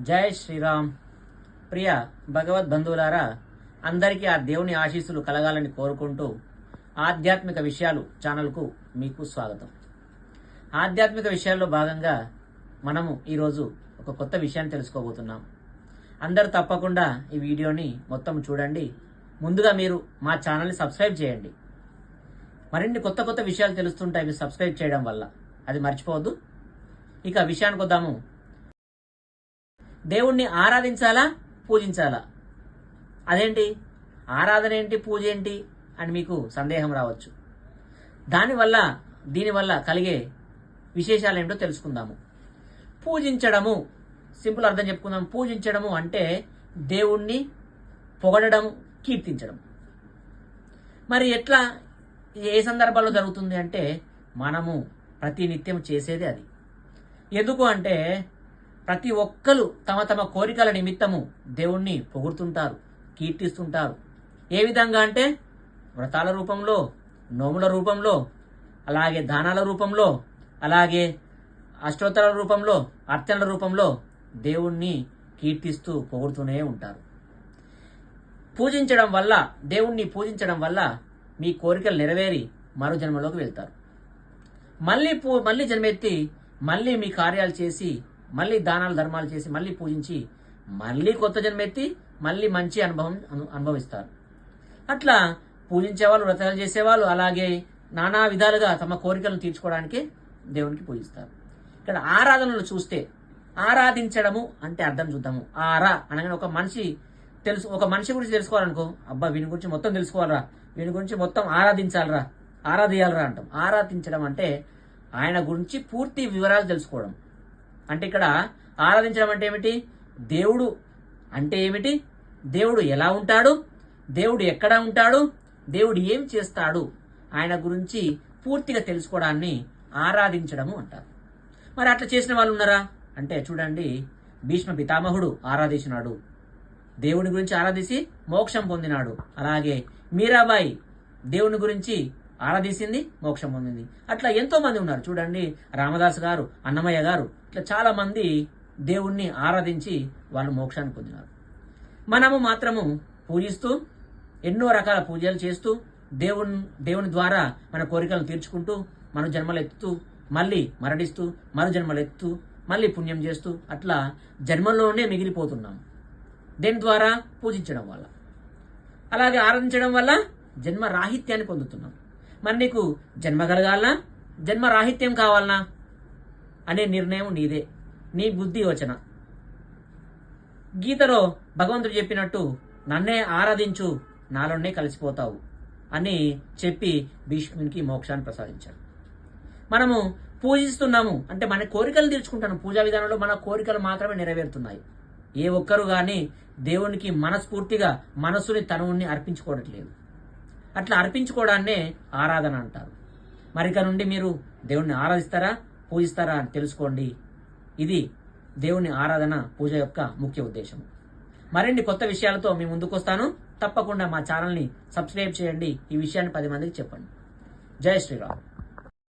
జై శ్రీరామ్. ప్రియ భగవద్ బంధువులారా అందరికీ ఆ దేవుని ఆశీస్సులు కలగాలని కోరుకుంటూ ఆధ్యాత్మిక విషయాలు ఛానల్కు మీకు స్వాగతం. ఆధ్యాత్మిక విషయాల్లో భాగంగా మనము ఈరోజు ఒక కొత్త విషయాన్ని తెలుసుకోబోతున్నాం. అందరు తప్పకుండా ఈ వీడియోని మొత్తం చూడండి. ముందుగా మీరు మా ఛానల్ని సబ్స్క్రైబ్ చేయండి. మరిన్ని కొత్త కొత్త విషయాలు తెలుస్తుంటాయి మీరు సబ్స్క్రైబ్ చేయడం వల్ల. అది మర్చిపోవద్దు. ఇక విషయానికి వద్దాము. దేవుణ్ణి ఆరాధించాలా? పూజించాలా? అదేంటి? ఆరాధన ఏంటి? పూజ ఏంటి? అని మీకు సందేహం రావచ్చు. దానివల్ల దీనివల్ల కలిగే విశేషాలు ఏంటో తెలుసుకుందాము. పూజించడము. సింపుల్ అర్థం చెప్పుకుందాం. పూజించడము అంటే దేవుణ్ణి పొగడడం కీర్తించడం. మరి ఎట్లా ఏ సందర్భాల్లో జరుగుతుంది అంటే మనము ప్రతి నిత్యం చేసేది అది. ఎందుకు అంటే ప్రతి ఒక్కరు తమ తమ కోరికల నిమిత్తము దేవుణ్ణి పొగుడుతుంటారు కీర్తిస్తుంటారు. ఏ విధంగా అంటే వ్రతాల రూపంలో నోముల రూపంలో అలాగే దానాల రూపంలో అలాగే అష్టోత్తరాల రూపంలో అర్చనల రూపంలో దేవుణ్ణి కీర్తిస్తూ పొగుడుతూనే ఉంటారు. పూజించడం వల్ల దేవుణ్ణి పూజించడం వల్ల మీ కోరికలు నెరవేరి మరో జన్మలోకి వెళ్తారు. మళ్ళీ పూ మళ్ళీ జన్మెత్తి మళ్ళీ మీ కార్యాలు చేసి మళ్ళీ దానాలు ధర్మాలు చేసి మళ్ళీ పూజించి మళ్ళీ కొత్త జన్మెత్తి మళ్ళీ మంచి అనుభవం అనుభవిస్తారు. అట్లా పూజించేవాళ్ళు వ్రతాలు చేసేవాళ్ళు అలాగే నానా విధాలుగా తమ కోరికలను తీర్చుకోవడానికి దేవునికి పూజిస్తారు. ఇక్కడ ఆరాధనలు చూస్తే ఆరాధించడము అంటే అర్థం చూద్దాము. ఆరా అనగానే ఒక మనిషి తెలుసు ఒక మనిషి గురించి తెలుసుకోవాలనుకో అబ్బా వీని గురించి మొత్తం తెలుసుకోవాలరా వీని గురించి మొత్తం ఆరాధించాలరా ఆరాధియాలరా అంటాం. ఆరాధించడం అంటే ఆయన గురించి పూర్తి వివరాలు తెలుసుకోవడం. అంటే ఇక్కడ ఆరాధించడం అంటే ఏమిటి? దేవుడు అంటే ఏమిటి? దేవుడు ఎలా ఉంటాడు? దేవుడు ఎక్కడ ఉంటాడు? దేవుడు ఏం చేస్తాడు? ఆయన గురించి పూర్తిగా తెలుసుకోవడాన్ని ఆరాధించడము అంటారు. మరి అట్లా చేసిన వాళ్ళు ఉన్నారా? అంటే చూడండి భీష్మ పితామహుడు ఆరాధించినాడు. దేవుని గురించి ఆరాధించి మోక్షం పొందినాడు. అలాగే మీరాబాయి దేవుని గురించి ఆరాధించింది మోక్షం పొందింది. అట్లా ఎంతో మంది ఉన్నారు. చూడండి రామదాస్ గారు అన్నమయ్య గారు ఇట్లా చాలా మంది దేవుణ్ణి ఆరాధించి వాళ్ళు మోక్షాన్ని పొందినారు. మనము మాత్రము పూజిస్తూ ఎన్నో రకాల పూజలు చేస్తూ దేవుని దేవుని ద్వారా మన కోరికలను తీర్చుకుంటూ మన జన్మలు ఎత్తుతూ మళ్ళీ మరణిస్తూ మరు జన్మలు ఎత్తుతూ మళ్ళీ పుణ్యం చేస్తూ అట్లా జన్మల్లోనే మిగిలిపోతున్నాం. దేని ద్వారా? పూజించడం వల్ల. అలాగే ఆరాధించడం వల్ల జన్మ రాహిత్యాన్ని పొందుతున్నాం. మరి నీకు జన్మ కలగాలనా? జన్మ రాహిత్యం కావాలనా? అనే నిర్ణయం నీదే. నీ బుద్ధి యోచన. గీతలో భగవంతుడు చెప్పినట్టు నన్నే ఆరాధించు నాలోనే కలిసిపోతావు అని చెప్పి భీష్మునికి మోక్షాన్ని ప్రసాదించాడు మనము పూజిస్తున్నాము అంటే మన కోరికలు తీర్చుకుంటాను పూజా విధానంలో మన కోరికలు మాత్రమే నెరవేరుతున్నాయి. ఏ ఒక్కరు కానీ దేవునికి మనస్ఫూర్తిగా మనస్సుని తనువుని అర్పించుకోవట్లేదు. అట్లా అర్పించుకోవడాన్నే ఆరాధన అంటారు. మరిక నుండి మీరు దేవుణ్ణి ఆరాధిస్తారా పూజిస్తారా అని తెలుసుకోండి. ఇది దేవుని ఆరాధన పూజ యొక్క ముఖ్య ఉద్దేశం. మరిన్ని కొత్త విషయాలతో మీ ముందుకు వస్తాను తప్పకుండా మా ఛానల్ని సబ్స్క్రైబ్ చేయండి. ఈ విషయాన్ని పది మందికి చెప్పండి. జై శ్రీరామ్.